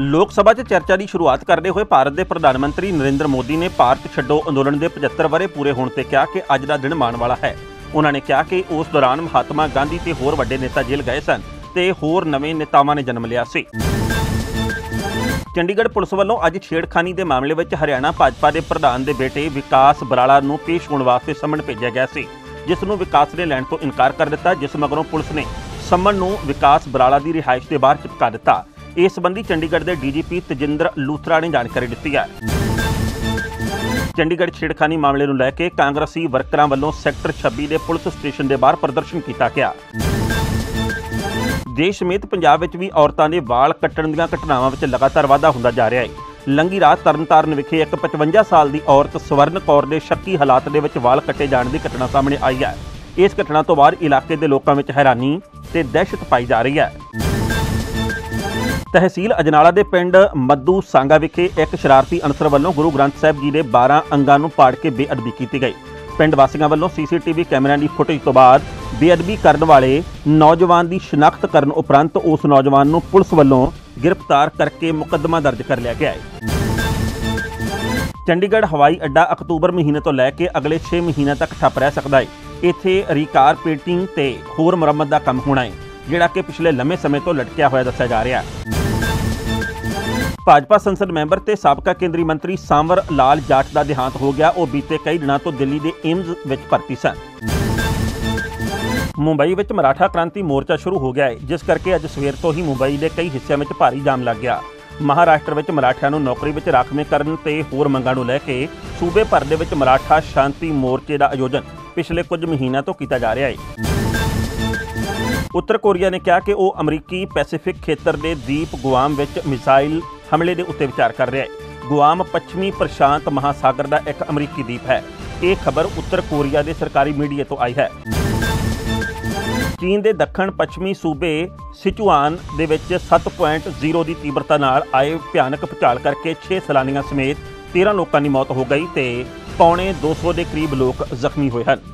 ਲੋਕ ਸਭਾ 'ਚ ਚਰਚਾ ਦੀ ਸ਼ੁਰੂਆਤ ਕਰਦੇ ਹੋਏ ਭਾਰਤ ਦੇ ਪ੍ਰਧਾਨ ਮੰਤਰੀ ਨਰਿੰਦਰ ਮੋਦੀ ਨੇ ਭਾਰਤ ਛੱਡੋ ਅੰਦੋਲਨ ਦੇ 75 ਵਰੇ ਪੂਰੇ ਹੋਣ ਤੇ ਕਿਹਾ ਕਿ ਅੱਜ ਦਾ ਦਿਨ ਮਾਣ ਵਾਲਾ ਹੈ। ਉਹਨਾਂ ਨੇ ਕਿਹਾ ਕਿ ਉਸ ਦੌਰਾਨ ਮਹਾਤਮਾ ਗਾਂਧੀ ਤੇ ਹੋਰ ਵੱਡੇ ਨੇਤਾ ਜੇਲ੍ਹ ਗਏ ਸਨ ਤੇ ਹੋਰ ਨਵੇਂ ਨੇਤਾਵਾਂ ਨੇ ਜਨਮ ਲਿਆ ਸੀ। ਚੰਡੀਗੜ੍ਹ ਪੁਲਿਸ ਵੱਲੋਂ ਅੱਜ ਛੇੜਖਾਨੀ ਦੇ ਮਾਮਲੇ ਵਿੱਚ ਹਰਿਆਣਾ ਭਾਜਪਾ ਦੇ ਪ੍ਰਧਾਨ ਦੇ ਬੇਟੇ ਵਿਕਾਸ ਬਰਾਲਾ ਨੂੰ ਪੇਸ਼ ਹੋਣ ਵਾਸਤੇ ਸੰਮਨ ਭੇਜਿਆ ਗਿਆ ਸੀ। ਜਿਸ ਨੂੰ ਵਿਕਾਸ ਨੇ ਲੈਣ ਤੋਂ ਇਨਕਾਰ ਕਰ ਦਿੱਤਾ, ਜਿਸ ਮਗਰੋਂ ਪੁਲਿਸ ਨੇ ਸੰਮਨ ਨੂੰ ਵਿਕਾਸ ਬਰਾਲਾ ਦੀ ਰਿਹਾਇਸ਼ ਦੇ ਬਾਹਰ ਚਿਪਕਾ ਦਿੱਤਾ। ਇਸ ਸੰਬੰਧੀ ਚੰਡੀਗੜ੍ਹ ਦੇ ਡੀਜੀਪੀ ਤਜਿੰਦਰ ਲੂਥਰਾ ਨੇ ਜਾਣਕਾਰੀ ਦਿੱਤੀ ਹੈ। ਚੰਡੀਗੜ੍ਹ ਛੇੜਖਾਨੀ ਮਾਮਲੇ ਨੂੰ ਲੈ ਕੇ ਕਾਂਗਰਸੀ ਵਰਕਰਾਂ ਵੱਲੋਂ ਸੈਕਟਰ 26 ਦੇ ਪੁਲਿਸ ਸਟੇਸ਼ਨ ਦੇ ਬਾਹਰ ਪ੍ਰਦਰਸ਼ਨ ਕੀਤਾ ਗਿਆ। ਦੇਸ਼ ਸਮੇਤ ਪੰਜਾਬ ਵਿੱਚ ਵੀ ਔਰਤਾਂ ਦੇ ਵਾਲ ਕੱਟਣ ਦੀਆਂ ਘਟਨਾਵਾਂ ਵਿੱਚ ਲਗਾਤਾਰ ਵਾਧਾ ਹੁੰਦਾ ਜਾ ਰਿਹਾ ਹੈ। ਲੰਗੀ ਰਾਤ ਤਰਨਤਾਰਨ ਵਿਖੇ ਇੱਕ 55 ਸਾਲ ਦੀ ਔਰਤ ਸਵਰਨ ਕੌਰ ਦੇ ਸ਼ੱਕੀ ਹਾਲਾਤ ਦੇ ਵਿੱਚ ਵਾਲ ਕੱਟੇ ਜਾਣ ਦੀ ਘਟਨਾ ਸਾਹਮਣੇ ਆਈ ਹੈ। ਇਸ ਘਟਨਾ ਤੋਂ ਬਾਅਦ ਇਲਾਕੇ ਦੇ ਲੋਕਾਂ ਵਿੱਚ ਹੈਰਾਨੀ ਤੇ ਦਹਿਸ਼ਤ ਪਾਈ ਜਾ ਰਹੀ ਹੈ। ਤਹਿਸੀਲ ਅਜਨਾਲਾ ਦੇ ਪਿੰਡ ਮੱਦੂ ਸਾਂਗਾ ਵਿਖੇ ਇੱਕ ਸ਼ਰਾਰਤੀ ਅਨਸਰ ਵੱਲੋਂ ਗੁਰੂ ਗ੍ਰੰਥ ਸਾਹਿਬ ਜੀ ਦੇ 12 ਅੰਗਾਂ ਨੂੰ ਪਾੜ ਕੇ ਬੇਅਦਬੀ ਕੀਤੀ ਗਈ। ਪਿੰਡ ਵਾਸੀਆਂ ਵੱਲੋਂ ਸੀਸੀਟੀਵੀ ਕੈਮਰਿਆਂ ਦੀ ਫੁਟੇਜ ਤੋਂ ਬਾਅਦ ਬੇਅਦਬੀ ਕਰਨ ਵਾਲੇ ਨੌਜਵਾਨ ਦੀ ਸ਼ਨਾਖਤ ਕਰਨ ਉਪਰੰਤ ਉਸ ਨੌਜਵਾਨ ਨੂੰ ਪੁਲਿਸ ਵੱਲੋਂ ਗ੍ਰਿਫਤਾਰ ਕਰਕੇ ਮੁਕੱਦਮਾ ਦਰਜ ਕਰ ਲਿਆ ਗਿਆ ਹੈ। ਚੰਡੀਗੜ੍ਹ ਹਵਾਈ ਅੱਡਾ ਅਕਤੂਬਰ ਮਹੀਨੇ ਤੋਂ ਲੈ ਕੇ ਅਗਲੇ 6 ਮਹੀਨਿਆਂ ਤੱਕ ਠੱਪ ਰਹਿ ਸਕਦਾ ਹੈ। ਇੱਥੇ ਰੀਕਾਰਪੇਟਿੰਗ ਤੇ ਹੋਰ ਮੁਰੰਮਤ ਦਾ ਕੰਮ ਹੋਣਾ ਹੈ, ਜਿਹੜਾ ਕਿ ਪਿਛਲੇ ਲੰਮੇ ਸਮੇਂ ਤੋਂ ਲਟਕਿਆ ਹੋਇਆ ਦੱਸਿਆ ਜਾ ਰਿਹਾ ਹੈ। ਭਾਜਪਾ ਸੰਸਦ ਮੈਂਬਰ ਤੇ ਸਾਬਕਾ ਕੇਂਦਰੀ ਮੰਤਰੀ ਸਾਂਵਰ ਲਾਲ ਜਾਟ ਦਾ ਦੇਹਾਂਤ ਹੋ ਗਿਆ। ਉਹ ਬੀਤੇ ਕਈ ਦਿਨਾਂ ਤੋਂ ਦਿੱਲੀ ਦੇ ਏਮਜ਼ ਵਿੱਚ ਭਰਤੀ ਸਨ। ਮੁੰਬਈ ਵਿੱਚ ਮਰਾਠਾ ਕ੍ਰਾਂਤੀ ਮੋਰਚਾ ਸ਼ੁਰੂ ਹੋ ਗਿਆ ਹੈ ਜਿਸ ਕਰਕੇ ਅੱਜ ਸਵੇਰ ਤੋਂ ਹੀ ਮੁੰਬਈ ਦੇ ਕਈ ਹਿੱਸਿਆਂ ਵਿੱਚ ਭਾਰੀ ਜਾਮ ਲੱਗ ਗਿਆ। ਮਹਾਰਾਸ਼ਟਰ ਵਿੱਚ ਮਰਾਠਿਆਂ ਨੂੰ ਨੌਕਰੀ ਵਿੱਚ ਰਾਖਵੇਂ ਕਰਨ ਤੇ ਹੋਰ ਮੰਗਾਂ ਨੂੰ ਲੈ ਕੇ ਸੂਬੇ ਭਰ ਦੇ ਵਿੱਚ ਮਰਾਠਾ ਸ਼ਾਂਤੀ ਮੋਰਚੇ ਦਾ ਆਯੋਜਨ ਪਿਛਲੇ ਕੁਝ ਮਹੀਨਿਆਂ ਤੋਂ ਕੀਤਾ ਜਾ ਰਿਹਾ ਹੈ ਉੱਤਰ ਕੋਰੀਆ ਨੇ ਕਿਹਾ ਕਿ ਉਹ ਅਮਰੀਕੀ ਪੈਸੀਫਿਕ ਖੇਤਰ ਦੇ ਦੀਪ ਗੁਆਮ ਵਿੱਚ ਮਿਸਾਈਲ ਹਮਲੇ ਦੇ ਉੱਤੇ ਵਿਚਾਰ ਕਰ ਰਿਹਾ ਹੈ। ਗੁਆਮ ਪੱਛਮੀ ਪ੍ਰਸ਼ਾਂਤ ਮਹਾਸਾਗਰ ਦਾ ਇੱਕ ਅਮਰੀਕੀ ਦੀਪ ਹੈ। ਇਹ ਖਬਰ ਉੱਤਰ ਕੋਰੀਆ ਦੇ ਸਰਕਾਰੀ ਮੀਡੀਆ ਤੋਂ ਆਈ ਹੈ। ਚੀਨ ਦੇ ਦੱਖਣ ਪੱਛਮੀ ਸੂਬੇ ਸਿਚੁਆਨ ਦੇ ਵਿੱਚ 7.0 ਦੀ ਤੀਬਰਤਾ ਨਾਲ ਆਏ ਭਿਆਨਕ ਭੂਚਾਲ ਕਰਕੇ 6 ਸੈਲਾਨੀਆਂ ਸਮੇਤ 13 ਲੋਕਾਂ ਦੀ ਮੌਤ ਹੋ ਗਈ ਤੇ ਪੌਣੇ 200 ਦੇ ਕਰੀਬ ਲੋਕ ਜ਼ਖਮੀ ਹੋਏ ਹਨ।